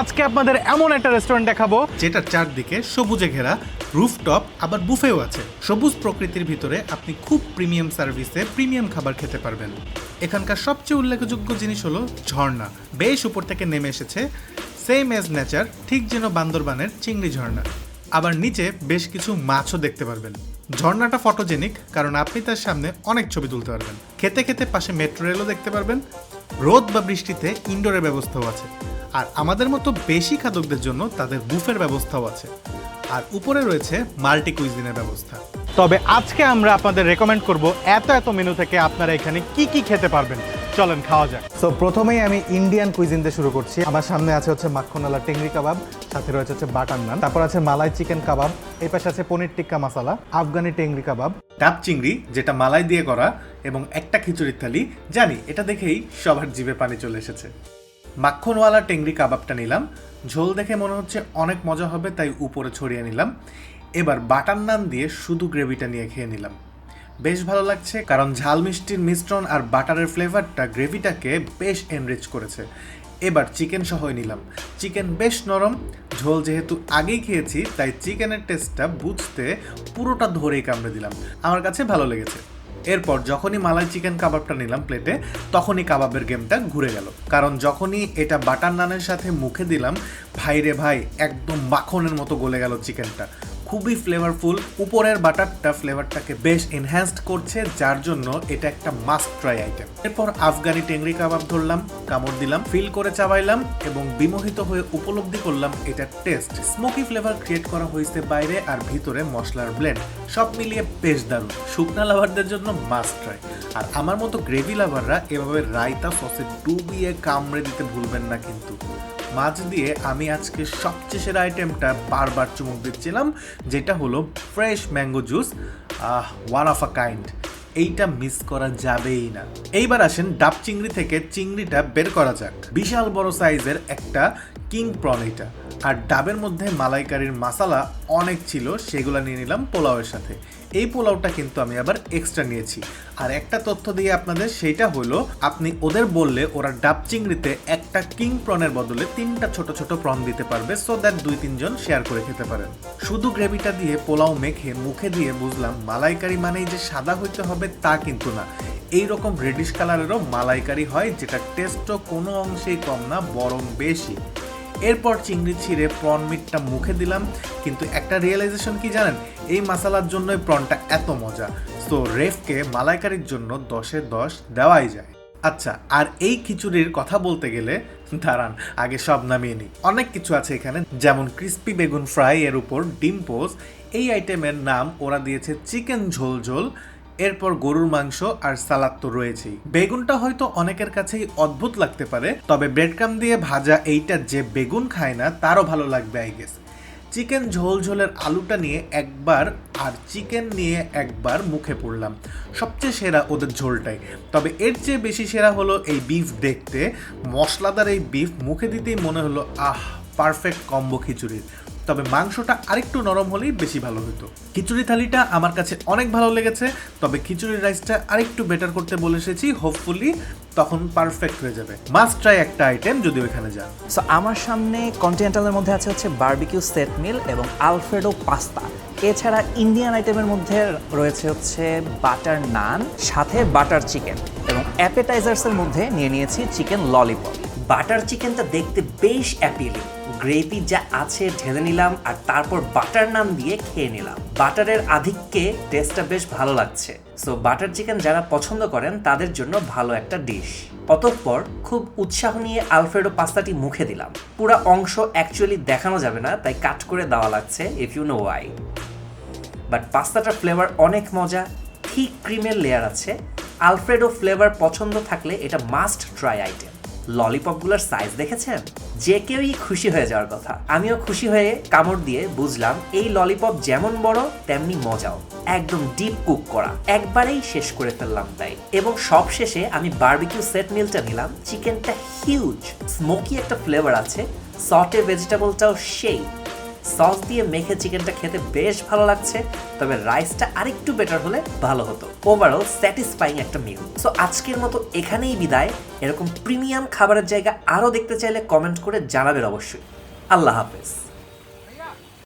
আজকে আপনাদের এমন একটা রেস্টুরেন্ট দেখাবো। যেটার চারদিকে সবুজে ঘেরা রুফটপ আবার বুফেও আছে। সবুজ প্রকৃতির ভিতরে আপনি খুব প্রিমিয়াম সার্ভিসে প্রিমিয়াম খাবার খেতে পারবেন। এখানকার সবচেয়ে উল্লেখযোগ্য জিনিস হলো ঝর্ণা। বেশ উপর থেকে নেমে এসেছে সেম এজ নেচার ঠিক যেন বান্দরবানের চিংড়ি ঝর্ণা। আবার নিচে বেশ কিছু মাছও দেখতে পারবেন। ঝর্ণাটা ফটোজেনিক কারণ আপনি তার সামনে অনেক ছবি তুলতে পারবেন। খেতে খেতে পাশে মেট্রো রেলও দেখতে পারবেন। রোদ বা বৃষ্টিতে ইনডোরের ব্যবস্থাও আছে। আর আমাদের মতো বেশি খাদকদের জন্য তাদের বুফের ব্যবস্থাও আছে। আর উপরে রয়েছে মাল্টি কুইজিনের ব্যবস্থা। তবে আজকে আমরা আপনাদের রেকমেন্ড করব এত এত মেনু থেকে আপনারা এখানে কি কি খেতে পারবেন। চলেন খাওয়া যাক। সো প্রথমেই আমি ইন্ডিয়ান কুইজিন দিয়ে শুরু করছি। আমার সামনে আছে হচ্ছে মাখনওয়ালা টেংরি কাবাব সাথে রয়েছে হচ্ছে বাটার নান। তারপর আছে মালাই চিকেন কাবাব এই পাশে আছে পনির টিক্কা মশালা আফগানি টেংরি কাবাব। ডাব চিংড়ি যেটা মালাই দিয়ে করা এবং একটা খিচুড়ির থালি। জানি এটা দেখেই সবার জিভে পানি চলে এসেছে। মাখনওয়ালা টেংরি কাবাবটা নিলাম। ঝোল দেখে মনে হচ্ছে অনেক মজা হবে, তাই উপরে ছড়িয়ে নিলাম। এবার বাটার নান দিয়ে শুধু গ্রেভিটা নিয়ে খেয়ে নিলাম। বেশ ভালো লাগছে, কারণ ঝাল মিষ্টির মিশ্রণ আর বাটারের ফ্লেভারটা গ্রেভিটাকে বেশ এনরিচ করেছে। এবার চিকেন সহই নিলাম। চিকেন বেশ নরম, ঝোল যেহেতু আগেই খেয়েছি, তাই চিকেনের টেস্টটা বুঝতে পুরোটা ধরেই কামড়ে দিলাম। আমার কাছে ভালো লেগেছে। এরপর যখনই মালাই চিকেন কাবাবটা নিলাম প্লেটে, তখনই কাবাবের গেমটা ঘুরে গেল। কারণ যখনই এটা বাটার নানের সাথে মুখে দিলাম ভাই রে ভাই, একদম মাখনের মতো গলে গেল চিকেনটা। খুবই ফ্লেভারফুল উপরের বাটারটা ফ্লেভারটাকে বেশ এনহ্যান্সড করছে, যার জন্য এটা একটা মাস্ট ট্রাই আইটেম এরপর আফগানি টেংরি কাবাব ধরলাম, কামড় দিলাম ফিল করে চাবাইলাম এবং বিমোহিত হয়ে উপলব্ধি করলাম এটার টেস্ট স্মোকি ফ্লেভার ক্রিয়েট করা হয়েছে বাইরে আর ভিতরে মশলার ব্লেন্ড সব মিলিয়ে বেশ দারুণ। শুকনা লাভারদের জন্য মাস্ট ট্রাই আর আমার মতো গ্রেভি লাভাররা এভাবে রায়তা সসে ডুবিয়ে কামড়ে দিতে ভুলবেন না কিন্তু। মাছ দিয়ে আমি আজকে সবচেয়ে সেরা আইটেমটা বারবার চুমুক দিচ্ছিলাম, যেটা হলো fresh mango juice one of a kind এইটা মিস করা যাবেই না। এইবার আসেন ডাব চিংড়ি থেকে চিংড়িটা বের করা যাক। বিশাল বড় সাইজের একটা কিং প্রন এটা। আর ডাবের মধ্যে মালাইকারির মশালা অনেক ছিল, সেগুলো নিয়ে নিলাম পোলাওয়ের সাথে। এই পোলাওটা কিন্তু আমি আবার এক্সট্রা নিয়েছি। আর একটা তথ্য দিয়ে আপনাদের, সেইটা হলো, আপনি ওদের বললে ওরা ডাব চিংড়িতে একটা কিং প্রনের বদলে তিনটা ছোট ছোট প্রন দিতে পারবে সো দ্যাট দুই তিনজন শেয়ার করে খেতে পারেন। শুধু গ্রেভিটা দিয়ে পোলাও মেখে মুখে দিয়ে বুঝলাম মালাইকারি মানেই যে সাদা হইতে হবে তা কিন্তু না। এই রকম রেডিশ কালারেরও মালাইকারি হয়, যেটা টেস্টও কোনো অংশেই কম না, বরং বেশি। এরপর চিংড়ি ছিঁড়ে প্রন মিটটা মুখে দিলাম। কিন্তু একটা রিয়েলাইজেশন কি জানেন? এই মশালার জন্যই প্রনটা এত মজা। তো রেফকে মালাইকারির জন্য দশে দশ দেওয়াই যায়। আচ্ছা আর এই খিচুড়ির কথা বলতে গেলে, দাঁড়ান, আগে সব নামিয়ে নিই। অনেক কিছু আছে এখানে, যেমন ক্রিস্পি বেগুন ফ্রাই এর উপর ডিম পোজ এই আইটেমের নাম ওরা দিয়েছে চিকেন ঝোল ঝোল। এরপর গরুর মাংস আর সালাদ তো রয়েছেই। বেগুনটা হয়তো অনেকের কাছেই অদ্ভুত লাগতে পারে, তবে ব্রেডকাম দিয়ে ভাজা এইটা যে বেগুন খায় না, তারও ভালো লাগবে আই গেস চিকেন ঝোল ঝোলের আলুটা নিয়ে একবার আর চিকেন নিয়ে একবার মুখে পড়লাম। সবচেয়ে সেরা ওদের ঝোলটাই। তবে এর চেয়ে বেশি সেরা হলো এই বিফ দেখতে। মশলাদার এই বিফ মুখে দিতেই মনে হলো, আহ পারফেক্ট কম্বো খিচুড়ির তবে মাংসটা আরেকটু নরম হলেই বেশি ভালো হতো। খিচুড়ি থালিটা আমার কাছে অনেক ভালো লেগেছে তবে খিচুড়ির রাইসটা আরেকটু বেটার করতে বলে এসেছি হোপফুলি তখন পারফেক্ট হয়ে যাবে। মাস্ট ট্রাই একটা আইটেম যদি ওইখানে যান সো আমার সামনে কন্টিনেন্টালের মধ্যে আছে হচ্ছে বারবিকিউ সেট মিল এবং আলফ্রেডো পাস্তা এছাড়া ইন্ডিয়ান আইটেমের মধ্যে রয়েছে হচ্ছে বাটার নান সাথে বাটার চিকেন এবং অ্যাপেটাইজার্সের মধ্যে নিয়ে নিয়েছি চিকেন ললিপপ বাটার চিকেনটা দেখতে বেশ অ্যাপিলিং গ্রেভি যা আছে ঢেলে নিলাম আর তারপর বাটার নাম দিয়ে খেয়ে নিলাম। বাটারের আধিক্যে টেস্টটা বেশ ভালো লাগছে। সো বাটার চিকেন যারা পছন্দ করেন, তাদের জন্য ভালো একটা ডিশ অতঃপর খুব উৎসাহ নিয়ে আলফ্রেডো পাস্তাটি মুখে দিলাম। পুরো অংশ অ্যাকচুয়ালি দেখানো যাবে না, তাই কাট করে দেওয়া লাগছে if you know why but পাস্তাটার flavour অনেক মজা। ঠিক ক্রিমের লেয়ার আছে। আলফ্রেডো ফ্লেভার পছন্দ থাকলে এটা মাস্ট ট্রাই আইটেম ললিপপগুলোর সাইজ দেখেছেন? যে কেউই খুশি হয়ে যাওয়ার কথা। আমিও খুশি হয়ে কামড় দিয়ে বুঝলাম, এই ললিপপ যেমন বড়, তেমনি মজাও। একদম ডিপ কুক করা। একবারেই শেষ করে ফেললাম তাই। এবং সব শেষে আমি বার্বিকিউ সেট মিলটা নিলাম। চিকেনটা হিউজ স্মোকি একটা ফ্লেভার আছে। সটে ভেজিটেবলটাও সেই। সস দিয়ে মেখে চিকেনটা খেতে বেশ ভালো লাগছে, তবে রাইসটা আরেকটু বেটার হলে ভালো হতো। ওভারঅল স্যাটিসফাইং একটা মিল সো আজকের মতো এখানেই বিদায়। এরকম প্রিমিয়াম খাবারের জায়গা আরও দেখতে চাইলে কমেন্ট করে জানাবেন অবশ্যই। আল্লাহ হাফেজ।